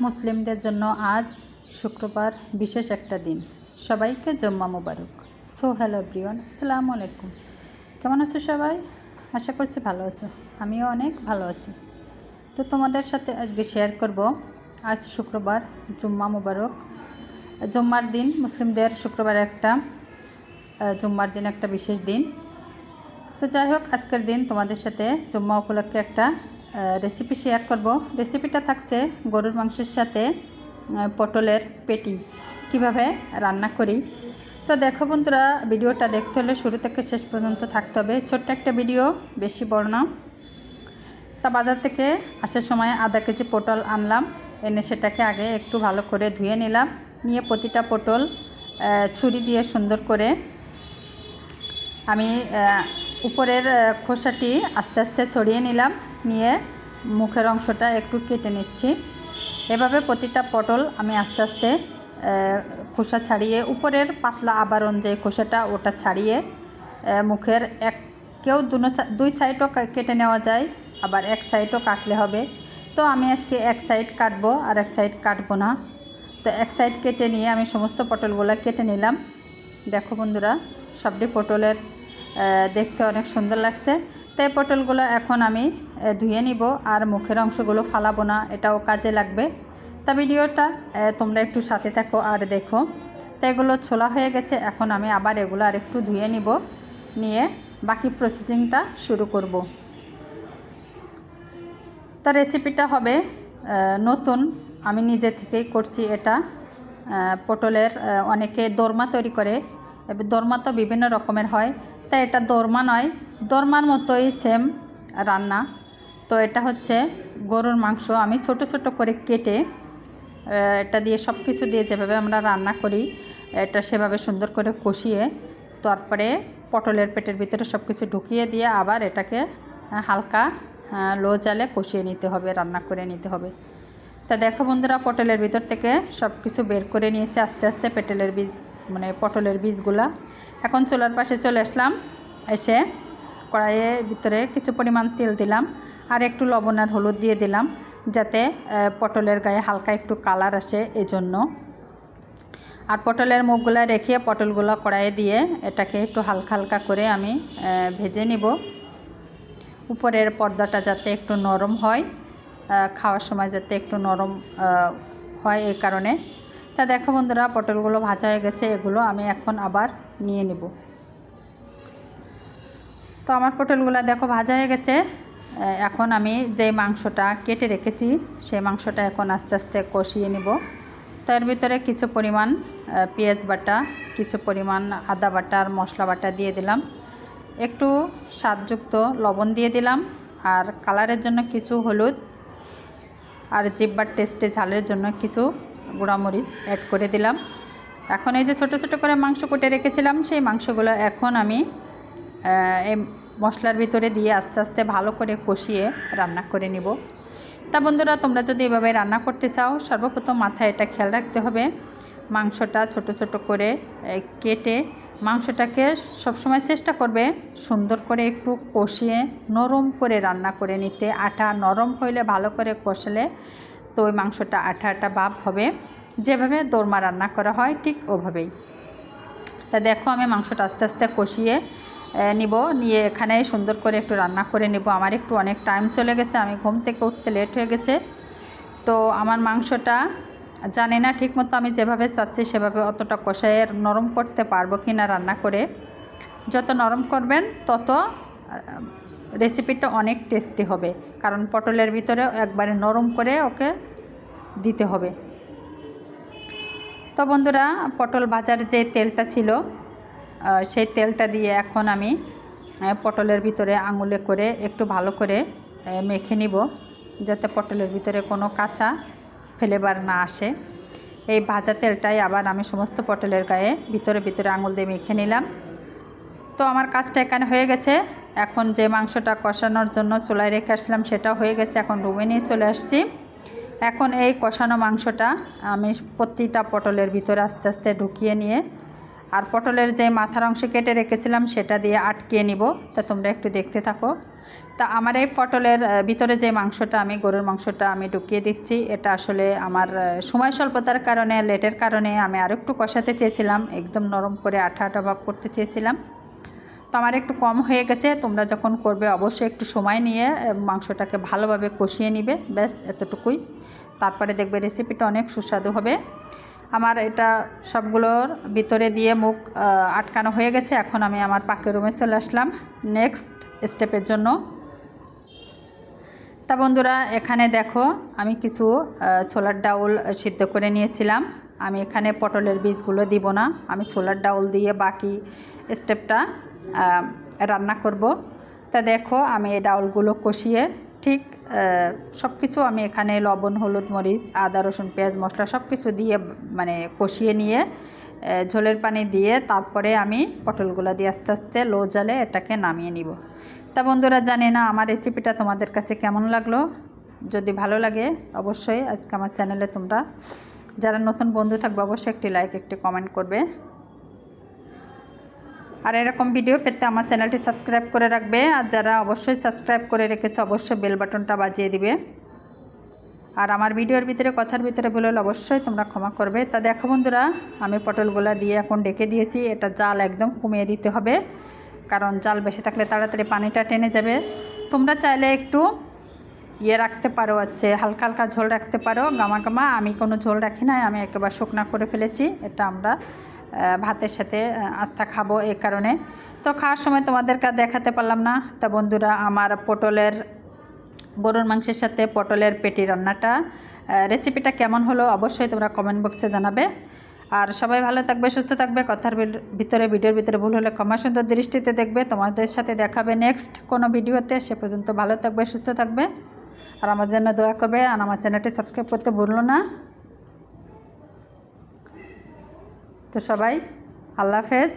মুসলিমদের জন্য আজ শুক্রবার বিশেষ একটা দিন। সবাইকে জম্মা মুবারক। সো, হ্যালো ব্রিয়ন আসসালামু আলাইকুম। কেমন আছো সবাই? আশা করছি ভালো আছো। আমিও অনেক ভালো আছি। তো তোমাদের সাথে আজকে শেয়ার করব। আজ শুক্রবার জুম্মা মুবারক। জুম্মার দিন, মুসলিমদের শুক্রবার একটা জুম্মার দিন একটা বিশেষ দিন। তো যাই হোক, আজকের দিন তোমাদের সাথে জুম্মা উপলক্ষে একটা রেসিপি শেয়ার করব। রেসিপিটা থাকছে গরুর মাংসের সাথে পটলের পেটি। কীভাবে রান্না করি? তো দেখো বন্ধুরা, ভিডিওটা দেখতে হলে শুরু থেকে শেষ পর্যন্ত থাকতে হবে। ছোট্ট একটা ভিডিও, বেশি বড় না। তা বাজার থেকে আসার সময় আধা কেজি পটল আনলাম। এনে সেটাকে আগে একটু ভালো করে ধুয়ে নিলাম। নিয়ে প্রতিটা পটল ছুরি দিয়ে সুন্দর করে আমি উপরের খোসাটি আস্তে আস্তে ছড়িয়ে নিলাম। নিয়ে মুখের অংশটা একটু কেটে নিচ্ছি। এভাবে প্রতিটা পটল আমি আস্তে আস্তে খোসা ছাড়িয়ে, উপরের পাতলা আবরণ যে খোসাটা, ওটা ছাড়িয়ে মুখের এক, কেউ দুই সাইডও কেটে নেওয়া যায়, আবার এক সাইডও কাটলে হবে। তো আমি আজকে এক সাইড কাটবো আর এক সাইড কাটবো না। তো এক সাইড কেটে নিয়ে আমি সমস্ত পটলগুলো কেটে নিলাম। দেখো বন্ধুরা, সবটি পটলের দেখতে অনেক সুন্দর লাগছে। তো এই পটলগুলো এখন আমি ধুয়ে নিব আর মুখের অংশগুলো ফালাবো না, এটাও কাজে লাগবে। তা ভিডিওটা তোমরা একটু সাথে থাকো আর দেখো। তো এগুলো ছোলা হয়ে গেছে, এখন আমি আবার এগুলো আর একটু ধুয়ে নিব, নিয়ে বাকি প্রসেসিংটা শুরু করব। তা রেসিপিটা হবে নতুন, আমি নিজে থেকেই করছি এটা। পটলের অনেকে দোরমা তৈরি করে দোরমা তো বিভিন্ন রকমের হয়। তাই এটা দোরমা নয়, দরমার মতোই সেম রান্না। তো এটা হচ্ছে গরুর মাংস। আমি ছোট ছোট করে কেটে এটা দিয়ে সব কিছু দিয়ে যেভাবে আমরা রান্না করি, এটা সেভাবে সুন্দর করে কষিয়ে, তারপরে পটলের পেটের ভিতরে সব কিছু ঢুকিয়ে দিয়ে আবার এটাকে হালকা লো জালে কষিয়ে নিতে হবে, রান্না করে নিতে হবে। তা দেখো বন্ধুরা, পটলের ভিতর থেকে সব কিছু বের করে নিয়েছে, আস্তে আস্তে পেটেলের মানে পটলের বীজগুলা। এখন চুলার পাশে চলে আসলাম, এসে কড়াইয়ের ভিতরে কিছু পরিমাণ তেল দিলাম আর একটু লবণ আর হলুদ দিয়ে দিলাম যাতে পটলের গায়ে হালকা একটু কালার আসে এজন্য। আর পটলের মুখগুলো রেখে পটলগুলো কড়াইয়ে দিয়ে এটাকে একটু হালকা হালকা করে আমি ভেজে নিব। উপরের পর্দাটা যাতে একটু নরম হয় খাওয়ার সময় যাতে একটু নরম হয় এই কারণে। তা দেখো বন্ধুরা, পটলগুলো ভাজা হয়ে গেছে, এগুলো আমি এখন আবার নিয়ে নেব। তো আমার পটলগুলো দেখো ভাজা হয়ে গেছে। এখন আমি যে মাংসটা কেটে রেখেছি, সেই মাংসটা এখন আস্তে আস্তে কষিয়ে নিব। তার ভিতরে কিছু পরিমাণ পেঁয়াজ বাটা, কিছু পরিমাণ আদা বাটা আর মশলা বাটা দিয়ে দিলাম। একটু স্বাদযুক্ত লবণ দিয়ে দিলাম, আর কালারের জন্য কিছু হলুদ, আর জিব্বার টেস্টে ঝালের জন্য কিছু গুঁড়ামরিচ অ্যাড করে দিলাম। এখন এই যে ছোট ছোট করে মাংস কুটে রেখেছিলাম, সেই মাংসগুলো এখন আমি এই মশলার ভিতরে দিয়ে আস্তে আস্তে ভালো করে কষিয়ে রান্না করে নিব। তা বন্ধুরা, তোমরা যদি এভাবে রান্না করতে চাও, সর্বপ্রথম মাথায় এটা খেয়াল রাখতে হবে, মাংসটা ছোট ছোট করে কেটে মাংসটাকে সবসময় চেষ্টা করবে সুন্দর করে একটু কষিয়ে নরম করে রান্না করে নিতে। আটা নরম হইলে ভালো করে কষলে তো ওই মাংসটা আঠা আঠা ভাব হবে। যেভাবে দোরমা রান্না করা হয় ঠিক ওভাবেই। তা দেখো আমি মাংসটা আস্তে আস্তে কষিয়ে নিব। নিয়ে এখানে সুন্দর করে একটু রান্না করে নিব। আমার একটু অনেক টাইম চলে গেছে, আমি ঘুম থেকে উঠতে লেট হয়ে গেছে। তো আমার মাংসটা জানি না ঠিকমতো আমি যেভাবে চাচ্ছি সেভাবে অতটা কষায় নরম করতে পারব কি না রান্না করে। যত নরম করবেন, তত রেসিপিটা অনেক টেস্টি হবে। কারণ পটলের ভিতরে একবারে নরম করে ওকে দিতে হবে। তো বন্ধুরা, পটল ভাজার যে তেলটা ছিল সেই তেলটা দিয়ে এখন আমি পটলের ভিতরে আঙুলে করে একটু ভালো করে মেখে নিব, যাতে পটলের ভিতরে কোনো কাঁচা ফ্লেভার না আসে। এই ভাজা তেলটাই আবার আমি সমস্ত পটলের গায়ে ভিতরে ভিতরে আঙুল দিয়ে মেখে নিলাম। তো আমার কাজটা এখানে হয়ে গেছে। এখন যে মাংসটা কষানোর জন্য চুলায় রেখে আসলাম সেটাও হয়ে গেছে। এখন রুমে নিয়ে চলে আসছি। এখন এই কষানো মাংসটা আমি প্রতিটা পটলের ভিতরে আস্তে আস্তে ঢুকিয়ে নিয়ে আর পটলের যে মাথার অংশ কেটে রেখেছিলাম সেটা দিয়ে আটকিয়ে নিব। তা তোমরা একটু দেখতে থাকো। তা আমার এই পটলের ভিতরে যে মাংসটা আমি, গরুর মাংসটা আমি ঢুকিয়ে দিচ্ছি, এটা আসলে আমার সময় স্বল্পতার কারণে, লেটের কারণে আমি আরও একটু কষাতে চেয়েছিলাম। একদম নরম করে আঠা আঠা ভাব করতে চেয়েছিলাম। তো আমার একটু কম হয়ে গেছে, তোমরা যখন করবে অবশ্যই একটু সময় নিয়ে মাংসটাকে ভালোভাবে কষিয়ে নিবে, ব্যাস এতটুকুই। তারপরে দেখবে রেসিপিটা অনেক সুস্বাদু হবে। আমার এটা সবগুলোর ভিতরে দিয়ে মুখ আটকানো হয়ে গেছে, এখন আমি আমার পাকের রুমে চলে আসলাম নেক্সট স্টেপের জন্য। তা বন্ধুরা, এখানে দেখো আমি কিছু ছোলার ডাউল সিদ্ধ করে নিয়েছিলাম। আমি এখানে পটলের বীজগুলো দিব না, আমি ছোলার ডাউল দিয়ে বাকি স্টেপটা রান্না করব। তা দেখো আমি এই ডাউলগুলো কষিয়ে ঠিক সব কিছু আমি এখানে লবণ, হলুদ, মরিচ, আদা, রসুন, পেঁয়াজ, মশলা সব কিছু দিয়ে মানে কষিয়ে নিয়ে ঝোলের পানি দিয়ে তারপরে আমি পটলগুলো দিয়ে আস্তে আস্তে লো জালে এটাকে নামিয়ে নিব। তা বন্ধুরা জানি না আমার রেসিপিটা তোমাদের কাছে কেমন লাগল। যদি ভালো লাগে অবশ্যই আজকে আমার চ্যানেলে তোমরা যারা নতুন বন্ধু থাকবে অবশ্যই একটি লাইক, একটি কমেন্ট করবে। আর এরকম ভিডিও পেতে আমার চ্যানেলটি সাবস্ক্রাইব করে রাখবে। আর যারা অবশ্যই সাবস্ক্রাইব করে রেখেছে, অবশ্যই বেল বাটনটা বাজিয়ে দিবে। আর আমার ভিডিওর ভিতরে, কথার ভিতরে হলে অবশ্যই তোমরা ক্ষমা করবে। তা দেখো বন্ধুরা, আমি পটলগুলা দিয়ে এখন ডেকে দিয়েছি। এটা জাল একদম কমিয়ে দিতে হবে, কারণ জাল বেশি থাকলে তাড়াতাড়ি পানিটা টেনে যাবে। তোমরা চাইলে একটু ইয়ে রাখতে পারো, হচ্ছে হালকা হালকা ঝোল রাখতে পারো, গামা গামা। আমি কোনো ঝোল রাখি না আমি একেবারে শুকনা করে ফেলেছি। এটা আমরা ভাতের সাথে আস্থা খাব এই কারণে। তো খাওয়ার সময় তোমাদেরকে দেখাতে পারলাম না। তা বন্ধুরা, আমার পটলের, গরুর মাংসের সাথে পটলের পেটি রান্নাটা রেসিপিটা কেমন হলো অবশ্যই তোমরা কমেন্ট বক্সে জানাবে। আর সবাই ভালো থাকবে, সুস্থ থাকবে, কথার ভিতরে, ভিডিওর ভিতরে ভুল হলে ক্ষমা সুন্দর দৃষ্টিতে দেখবে। তোমাদের সাথে দেখাবে নেক্সট কোনো ভিডিওতে। সে পর্যন্ত ভালো থাকবে, সুস্থ থাকবে। আর আমার জন্য দোয়া করবে। আর আমার চ্যানেলটি সাবস্ক্রাইব করতে ভুললো না। তো সবাই আল্লাহ হাফেজ।